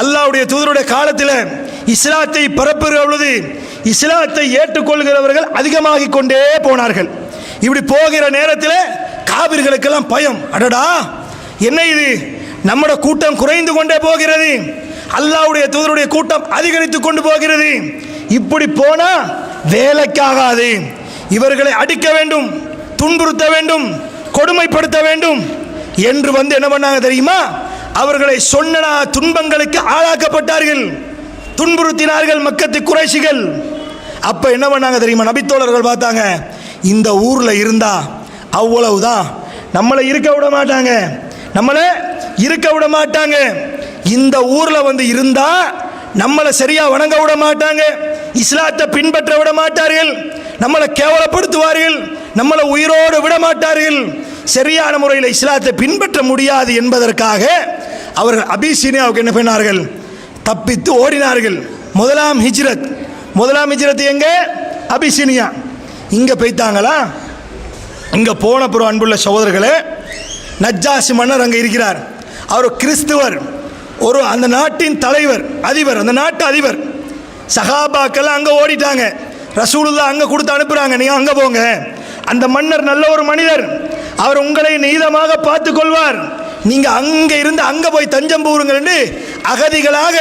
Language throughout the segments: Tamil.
அல்லாவுடைய தூதருடைய காலத்தில் இஸ்லாத்தை பரப்புகிற பொழுது இஸ்லாத்தை ஏற்றுக்கொள்கிறவர்கள் அதிகமாகிக் கொண்டே போனார்கள். இப்படி போகிற நேரத்தில் காவிர்களுக்கெல்லாம் பயம். அடடா! என்ன இது? நம்மட கூட்டம் குறைந்து கொண்டே போகிறது. அல்லாஹ்வுடைய தூதருடைய கூட்டம் அதிகரித்து கொண்டு போகிறது. இப்படி போனா வேலைக்காகாது. இவர்களை அடிக்க வேண்டும் துன்புறுத்த வேண்டும் கொடுமைப்படுத்த வேண்டும் என்று வந்து என்ன பண்ணாங்க தெரியுமா? அவர்களை சொன்னனா துன்பங்களுக்கு ஆளாக்கப்பட்டார்கள். துன்புறுத்தினார்கள் மக்கத்து குறைஷிகள். அப்போ என்ன பண்ணாங்க தெரியுமா? நபித்தோழர்கள் பார்த்தாங்க இந்த ஊரில் இருந்தா அவ்வளவுதான் நம்மளை இருக்க விட மாட்டாங்க. நம்மளை இருக்க விட மாட்டாங்க. இந்த ஊரில் வந்து இருந்தா நம்மளை சரியாக வணங்க விட மாட்டாங்க. இஸ்லாத்தை பின்பற்ற விட மாட்டார்கள். நம்மளை கேவலப்படுத்துவார்கள். நம்மளை உயிரோடு விட மாட்டார்கள். சரியான முறையில் இஸ்லாத்தை பின்பற்ற முடியாது என்பதற்காக அவர்கள் அபிசீனியாவுக்கு என்ன பண்ணார்கள் தப்பித்து ஓடினார்கள். முதலாம் ஹிஜ்ரத். முதலாம் ஹிஜ்ரத் எங்கே? அபிசீனியா இங்கே போய்த்தாங்களா? இங்கே போன பிறகு அன்புள்ள சகோதரர்களே நஜ்ஜாசி மன்னர் அங்கே இருக்கிறார். அவர் கிறிஸ்துவர். ஒரு அந்த நாட்டின் தலைவர் அதிபர் அந்த நாட்டு அதிபர். சகாபாக்கள் அங்கே ஓடிட்டாங்க. ரசூலுல்லா அங்கே கொடுத்து அனுப்புகிறாங்க நீங்கள் அங்கே போங்க. அந்த மன்னர் நல்ல ஒரு மனிதர். அவர் உங்களை நீதமாக பார்த்து கொள்வார். நீங்கள் அங்கே இருந்து அங்கே போய் தஞ்சம் என்று அகதிகளாக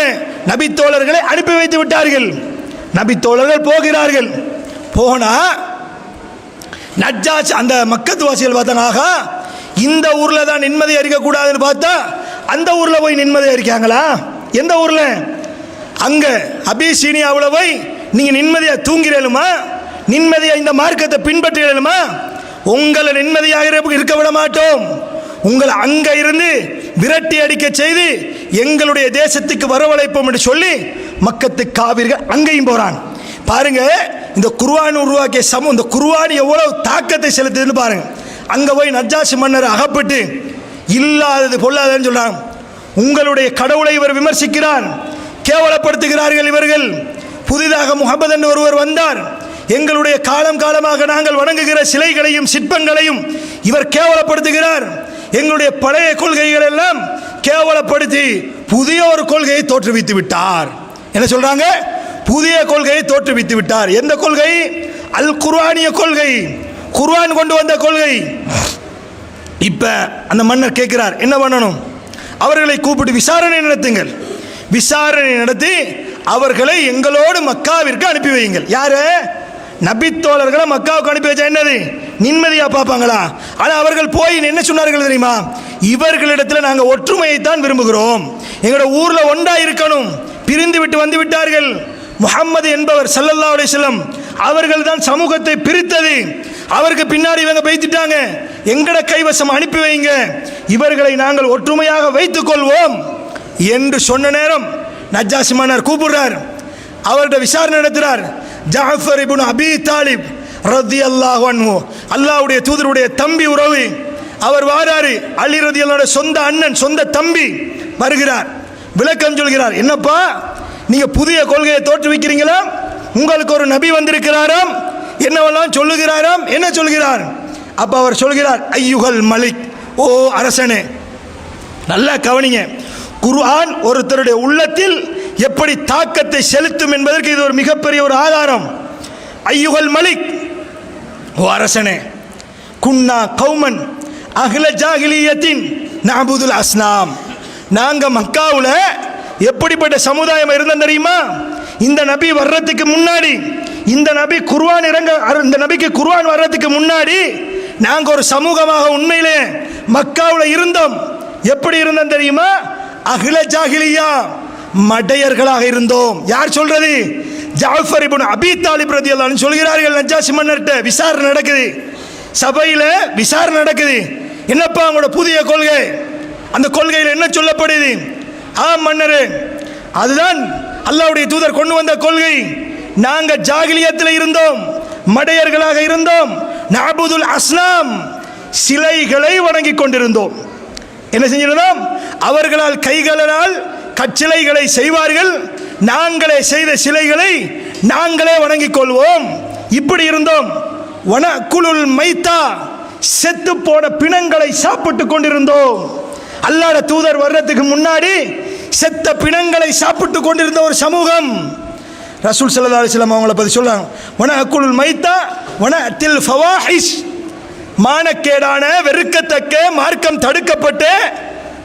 நபித்தோழர்களை அனுப்பி வைத்து விட்டார்கள். நபித்தோழர்கள் போகிறார்கள். போனா நஜாஜ் அந்த மக்கத்துவாசிகள் பார்த்தாங்க இந்த ஊர்ல தான் நிம்மதி இருக்கக்கூடாதுன்னு பார்த்தா அந்த ஊர்ல போய் நிம்மதி இருக்காங்களா எந்த ஊர்ல? அங்க அபிசீனியாவில் போய் நீங்க நிம்மதியா தூங்கிறேனுமா நிம்மதியா இந்த மார்க்கத்தை பின்பற்றுகிறேனுமா உங்களை நிம்மதியாக இருக்க விட மாட்டோம். உங்களை அங்கே இருந்து விரட்டி அடிக்க செய்து எங்களுடைய தேசத்துக்கு வரவழைப்போம் என்று சொல்லி மக்கத்து காவிர்கள் அங்கேயும் போகிறான் பாருங்க இந்த குர்வான் உருவாக்கிய சமூகம் இந்த குர்ஆன் எவ்வளவு தாக்கத்தை செலுத்துதுன்னு பாருங்க. அங்கே போய் நஜாசி மன்னர் அகப்பட்டு இல்லாதது பொல்லாததுன்னு சொல்கிறாங்க உங்களுடைய கடவுளை இவர் விமர்சிக்கிறார் கேவலப்படுத்துகிறார்கள் இவர்கள். புதிதாக முகமது என்று ஒருவர் வந்தார். எங்களுடைய காலம் காலமாக நாங்கள் வணங்குகிற சிலைகளையும் சிற்பங்களையும் இவர் கேவலப்படுத்துகிறார். எங்களுடைய பழைய கொள்கைகள் எல்லாம் கேவலப்படுத்தி புதிய ஒரு கொள்கையை தோற்றுவித்து விட்டார். என்ன சொல்றாங்க? புதிய கொள்கையை தோற்றுவித்து விட்டார். எந்த கொள்கை? அல் குர்வானிய கொள்கை. குர்வான் கொண்டு வந்த கொள்கை. இப்ப அந்த மன்னர் கேட்கிறார் என்ன பண்ணணும்? அவர்களை கூப்பிட்டு விசாரணை நடத்துங்கள். விசாரணை நடத்தி அவர்களை எங்களோடு மக்காவிற்கு அனுப்பி வையுங்கள். யாரு? நபித்தோழர்களை மக்காவுக்கு அனுப்பி வச்சா என்னது? நிம்மதியாக பார்ப்பாங்களா? ஆனால் அவர்கள் போய் என்ன சொன்னார்கள் தெரியுமா? இவர்களிடத்தில் நாங்கள் ஒற்றுமையை தான் விரும்புகிறோம். எங்களோட ஊரில் ஒன்றா இருக்கணும். பிரிந்து விட்டு வந்து விட்டார்கள். முகம்மது என்பவர் சல்லல்லா செல்லம் அவர்கள் தான் சமூகத்தை பிரித்தது. அவருக்கு பின்னாடி இவங்க பேசிட்டாங்க. எங்கட கைவசம் அனுப்பி வைங்க. இவர்களை நாங்கள் ஒற்றுமையாக வைத்துக் கொள்வோம் என்று சொன்ன நேரம் நஜ்ஜாசி மன்னர் கூப்பிடுறார். அவர்கிட்ட விசாரணை நடத்துறார். ஜாஃபர் இபுன் அபி தாலிப் ரதி அல்லாஹ் அல்லாவுடைய தூதருடைய தம்பி உறவு. அவர் வாராரு அலி ரதி சொந்த அண்ணன் சொந்த தம்பி வருகிறார். விளக்கம் சொல்கிறார் என்னப்பா நீங்கள் புதிய கொள்கையை தோற்றுவிக்கிறீங்களா உங்களுக்கு ஒரு நபி வந்திருக்கிறாராம். என்னவெல்லாம் சொல்லுகிறாராம்? என்ன சொல்கிறார்? அப்போ அவர் சொல்கிறார் ஐயுகல் மலிக் ஓ அரசனே நல்லா கவனிங்க. குர்ஆன் ஒருத்தருடைய உள்ளத்தில் எப்படி தாக்கத்தை செலுத்தும் என்பதற்கு இது ஒரு மிகப்பெரிய ஒரு ஆதாரம். ஐயுகல் மலிக் ஓ அரசனே குன்னா கௌமன் அகில ஜாகிலியத்தின் நாபுதுல் அஸ்லாம். நாங்கள் மக்காவில் எப்படிப்பட்ட சமுதாயம் இருந்தோம் தெரியுமா? இந்த நபி வர்றதுக்கு முன்னாடி இந்த நபி குர்வான் இறங்க இந்த நபிக்கு குர்வான் வர்றதுக்கு முன்னாடி நாங்கள் ஒரு சமூகமாக உண்மையிலே மக்காவில் இருந்தோம். எப்படி இருந்தோம் தெரியுமா? அகில ஜாகிலியா மடையர்களாக இருந்தோம். யார் சொல்றது? ஜாஃபர் இபுன் அபி தாலிப் அல்லான்னு சொல்கிறார்கள் நஜாசி மன்னர்கிட்ட விசாரணை நடக்குது. சபையில் விசாரணை நடக்குது. என்னப்பா அவங்களோட புதிய கொள்கை? அந்த கொள்கையில் என்ன சொல்லப்படுது? ஆ மன்னர் அதுதான் அல்லாவுடைய தூதர் கொண்டு வந்த கொள்கை. நாங்கள் ஜாகிலியத்தில் இருந்தோம் மடையர்களாக இருந்தோம் நாபுதுல் அஸ்லாம் சிலைகளை வணங்கி கொண்டிருந்தோம். என்ன செஞ்சிருந்தோம்? அவர்களால் கைகளால் கச்சிலைகளை செய்வார்கள் நாங்களே செய்த சிலைகளை நாங்களே வணங்கிக் கொள்வோம் இப்படி இருந்தோம். வன வனக்குலுல் மைத்தா செத்து போன பிணங்களை சாப்பிட்டு கொண்டிருந்தோம். அல்லாட தூதர் வர்றதுக்கு முன்னாடி செத்த பிணங்களை சாப்பிட்டு கொண்டிருந்த ஒரு சமூகம். ரசூல் சல்லா அலிஸ்லாம் அவங்கள பற்றி சொல்லுவாங்க வன அக்குழுல் மைத்தா வன அத்தில் ஃபவாஹிஷ் மானக்கேடான வெறுக்கத்தக்க மார்க்கம் தடுக்கப்பட்டு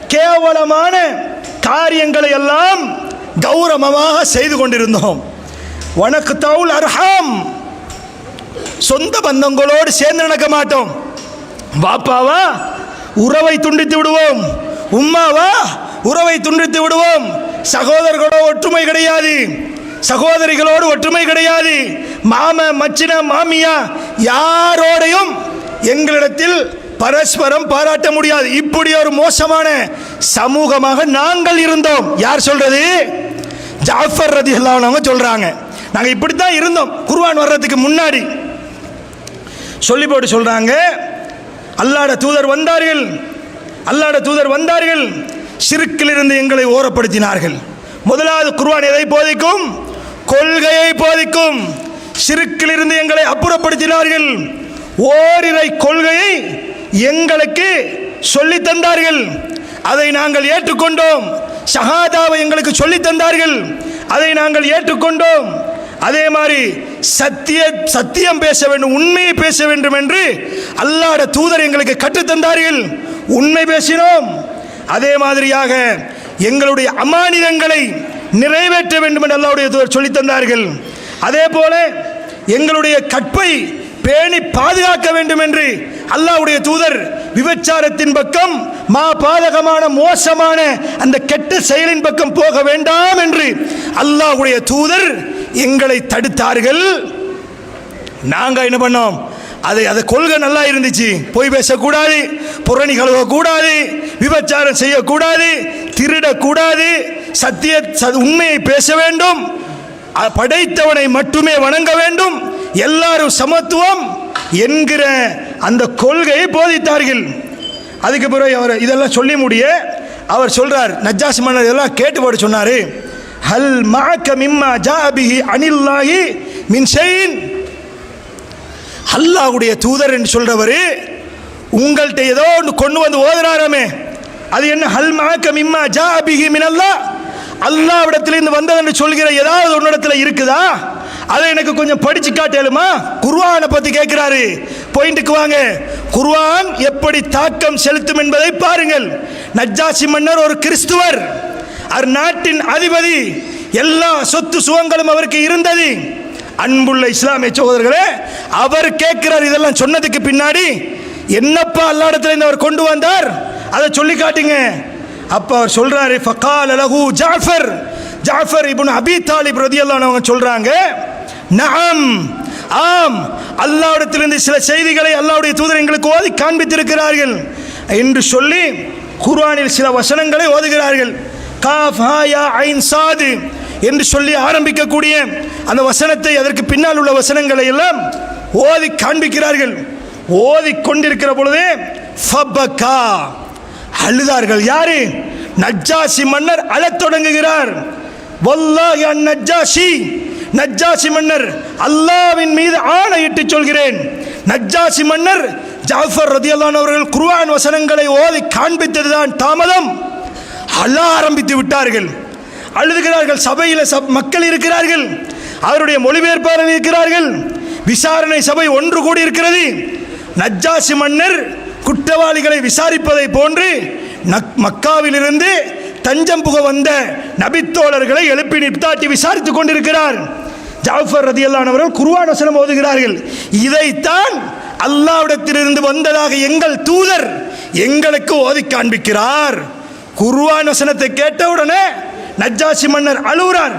கேவலமான காரியங்களை எல்லாம் கௌரவமாக செய்து கொண்டிருந்தோம். உனக்கு தவுல் அர்ஹாம். சொந்த பந்தங்களோடு சேர்ந்து நடக்க மாட்டோம். பாப்பாவா உறவை துண்டித்து விடுவோம். உம்மாவா உறவை துண்டித்து விடுவோம். சகோதரர்களோட ஒற்றுமை கிடையாது. சகோதரிகளோடு ஒற்றுமை கிடையாது. மாம மச்சின மாமியா யாரோடையும் எங்களிடத்தில் பரஸ்பரம் பாராட்ட முடியாது. இப்படி ஒரு மோசமான சமூகமாக நாங்கள் இருந்தோம். யார் சொல்றது? ஜாஃபர் ரதி இல்லாதவங்க சொல்கிறாங்க நாங்கள் இப்படி இப்படித்தான் இருந்தோம். குர்வான் வர்றதுக்கு முன்னாடி. சொல்லி போட்டு சொல்கிறாங்க அல்லாட தூதர் வந்தார்கள். அல்லாட தூதர் வந்தார்கள். சிறுக்கிலிருந்து எங்களை ஓரப்படுத்தினார்கள். முதலாவது குர்வான் எதை போதிக்கும்? கொள்கையை போதிக்கும். சிறுக்கிலிருந்து எங்களை அப்புறப்படுத்தினார்கள். ஓரிரை கொள்கையை எங்களுக்கு சொல்லி தந்தார்கள். அதை நாங்கள் ஏற்றுக்கொண்டோம். ஷஹாதாவை எங்களுக்கு சொல்லி தந்தார்கள். அதை நாங்கள் ஏற்றுக்கொண்டோம். அதே மாதிரி சத்திய சத்தியம் பேச வேண்டும் உண்மையை பேச வேண்டும் என்று அல்லாட தூதர் எங்களுக்கு கற்றுத்தந்தார்கள் உண்மை பேசினோம். அதே மாதிரியாக எங்களுடைய அமானிதங்களை நிறைவேற்ற வேண்டும் என்று அல்லாவுடைய தூதர் சொல்லித் தந்தார்கள். அதே போல எங்களுடைய கற்பை பேணி பாதுகாக்க வேண்டும் என்று அல்லாஹ்வுடைய தூதர் விபச்சாரத்தின் பக்கம் மா பாதகமான மோசமான அந்த கெட்ட செயலின் பக்கம் போக வேண்டாம் என்று அல்லாஹ்வுடைய தூதர் எங்களை தடுத்தார்கள். நாங்கள் என்ன பண்ணோம்? அதை அதை கொள்கை நல்லா இருந்துச்சு. பொய் பேசக்கூடாது புறணி கழுவக்கூடாது விபச்சாரம் செய்யக்கூடாது திருடக்கூடாது சத்திய ச- உண்மையை பேச வேண்டும் படைத்தவனை மட்டுமே வணங்க வேண்டும் எல்லாரும் சமத்துவம் என்கிற அந்த கொள்கையை போதித்தார்கள். அதுக்கு பிறகு அவர் இதெல்லாம் சொல்லி முடிய அவர் சொல்றார் நஜாஸ் மன்னர் இதெல்லாம் கேட்டுப்பாடு சொன்னாரு. ஹல் மாக்க மிம்மா ஜாபிஹி அனில்லாஹி மின் ஷைன் அல்லாஹ்வுடைய தூதர் என்று சொல்றவர் உங்கள்கிட்ட ஏதோ ஒன்று கொண்டு வந்து ஓதுறாராமே. அது என்ன? ஹல் மாக்க மிம்மா ஜா அபிஹி மின் அல்லாஹ் அல்லாவிடத்திலிருந்து வந்தது என்று சொல்கிற ஏதாவது ஒன்னிடத்தில் இருக்குதா? அதை எனக்கு கொஞ்சம் படிச்சு காட்டலுமா? குர்வானை பத்தி கேட்கிறாரு பாயிண்ட்டுக்கு வாங்க. குர்வான் எப்படி தாக்கம் செலுத்தும் என்பதை பாருங்கள். நஜ்ஜாசி மன்னர் ஒரு கிறிஸ்துவர். அவர் நாட்டின் அதிபதி. எல்லா சொத்து சுகங்களும் அவருக்கு இருந்தது. அன்புள்ள இஸ்லாமிய சகோதரர்களே அவர் கேட்கிறார் இதெல்லாம் சொன்னதுக்கு பின்னாடி என்னப்பா அல்லா இடத்துல இருந்து அவர் கொண்டு வந்தார்? அதை சொல்லி காட்டுங்க. அப்ப அவர் சொல்றாரு ஜாஃபர். ஜாஃபர் இப்னு அபி தாலிப் ரதியல்லாஹு அவங்க சொல்றாங்க நாம் ஆம் அல்லாவிடத்திலிருந்து சில செய்திகளை அல்லாவுடைய தூதர் எங்களுக்கு ஓதி காண்பித்திருக்கிறார்கள். என்று சொல்லி குர்ஆனில் சில வசனங்களை ஓதுகிறார்கள். காஃப் ஹாயா ஐன் சாது என்று சொல்லி ஆரம்பிக்கக்கூடிய அந்த வசனத்தை அதற்கு பின்னால் உள்ள வசனங்களை எல்லாம் ஓதி காண்பிக்கிறார்கள். ஓதி கொண்டிருக்கிற பொழுதே ஃபபக்கா அழுதார்கள். யாரு? நஜ்ஜாசி மன்னர் அழத் தொடங்குகிறார். வல்லாஹி அன் நஜ்ஜாசி நஜ்ஜாசி மன்னர் அல்லாவின் மீது ஆணையிட்டு சொல்கிறேன். நஜ்ஜாசி மன்னர் ஜாஃபர் ரதியல்லான் அவர்கள் குர்ஆன் வசனங்களை ஓதி காண்பித்ததுதான் தாமதம். அழ ஆரம்பித்து விட்டார்கள். அழுதுகிறார்கள். சபையில் சப் மக்கள் இருக்கிறார்கள். அவருடைய மொழிபெயர்ப்பாளர் இருக்கிறார்கள். விசாரணை சபை ஒன்று கூடி இருக்கிறது. நஜ்ஜாசி மன்னர் குற்றவாளிகளை விசாரிப்பதை போன்று நக்- மக்காவிலிருந்து தஞ்சம் புக வந்த நபித்தோழர்களை எழுப்பி நிப்தாட்டி விசாரித்துக் கொண்டிருக்கிறார். ஜாஃபர் ரதியல்லானவர்கள் குர்ஆன் வசனம் ஓதுகிறார்கள். இதைத்தான் அல்லாவிடத்திலிருந்து வந்ததாக எங்கள் தூதர் எங்களுக்கு ஓதி காண்பிக்கிறார். குருவான் வசனத்தை கேட்டவுடனே நஜ்ஜாசி மன்னர் அழுகிறார்.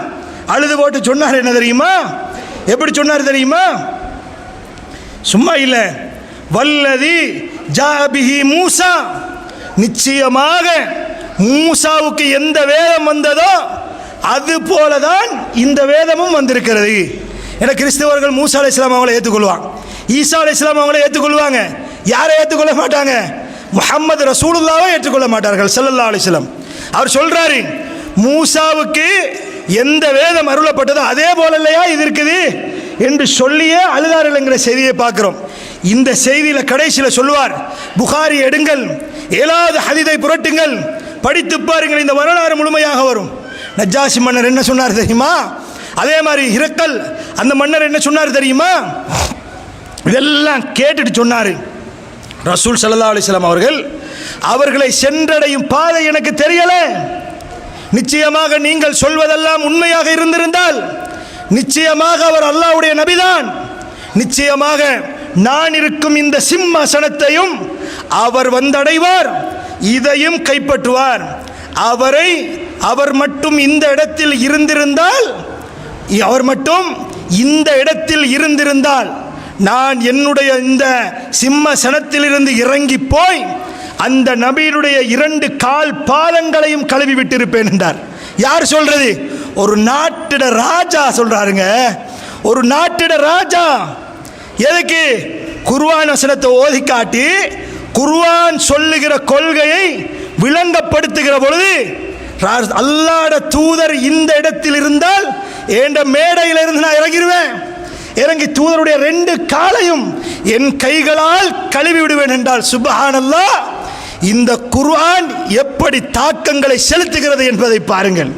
அழுது போட்டு சொன்னார் என்ன தெரியுமா? எப்படி சொன்னார் தெரியுமா? சும்மா இல்லை. வல்லதி ஜாபிஹி மூசா. நிச்சயமாக மூசாவுக்கு எந்த வேதம் வந்ததோ அது போலதான் இந்த வேதமும் வந்திருக்கிறது. என கிறிஸ்தவர்கள் மூசா அலி இஸ்லாம் அவங்களை ஏற்றுக்கொள்வாங்க ஈசா அலி இஸ்லாம் அவங்களை ஏற்றுக்கொள்வாங்க யாரை ஏற்றுக்கொள்ள மாட்டாங்க? முஹம்மது ரசூலுல்லாவை ஏற்றுக்கொள்ள மாட்டார்கள் சல்லல்லா அலிஸ்லாம் அவர் சொல்றாரு மூசாவுக்கு எந்த வேதம் அருளப்பட்டதோ அதே போல இல்லையா இது இருக்குது என்று சொல்லியே அழுதார்கள் செய்தியை பார்க்கிறோம். இந்த செய்தியில் கடைசியில் சொல்லுவார் புகாரி எடுங்கள் ஏழாவது ஹதிதை புரட்டுங்கள் படித்து பாருங்கள் இந்த வரலாறு முழுமையாக வரும். நஜாசி மன்னர் என்ன சொன்னார் தெரியுமா? அதே மாதிரி இரக்கல் அந்த மன்னர் என்ன சொன்னார் தெரியுமா? இதெல்லாம் கேட்டுட்டு சொன்னார். ரசூல் சல்லா அலிஸ்லாம் அவர்கள் அவர்களை சென்றடையும் பாதை எனக்கு தெரியல. நிச்சயமாக நீங்கள் சொல்வதெல்லாம் உண்மையாக இருந்திருந்தால் நிச்சயமாக அவர் அல்லாஹ்வுடைய நபிதான். நிச்சயமாக நான் இருக்கும் இந்த சிம்மாசனத்தையும் அவர் வந்தடைவார் இதையும் கைப்பற்றுவார். அவரை அவர் மட்டும் இந்த இடத்தில் இருந்திருந்தால் அவர் மட்டும் இந்த இடத்தில் இருந்திருந்தால் நான் என்னுடைய இந்த சிம்மசனத்திலிருந்து இறங்கி போய் அந்த நபியினுடைய இரண்டு கால் பாதங்களையும் கழுவி விட்டிருப்பேன் என்றார். யார் சொல்றது? ஒரு நாட்டிட ராஜா சொல்றாருங்க. ஒரு நாட்டிட ராஜா. எதுக்கு? குர்ஆன் வசனத்தை ஓதி காட்டி குர்ஆன் சொல்லுகிற கொள்கையை விளங்கப்படுத்துகிற பொழுது அல்லாட தூதர் இந்த இடத்தில் இருந்தால் என்ற மேடையிலிருந்து நான் இறங்கிடுவேன் இறங்கி தூதருடைய ரெண்டு காலையும் என் கைகளால் கழுவி விடுவேன் என்றால் சுபஹானல்லா இந்த குர்ஆன் எப்படி தாக்கங்களை செலுத்துகிறது என்பதை பாருங்கள்.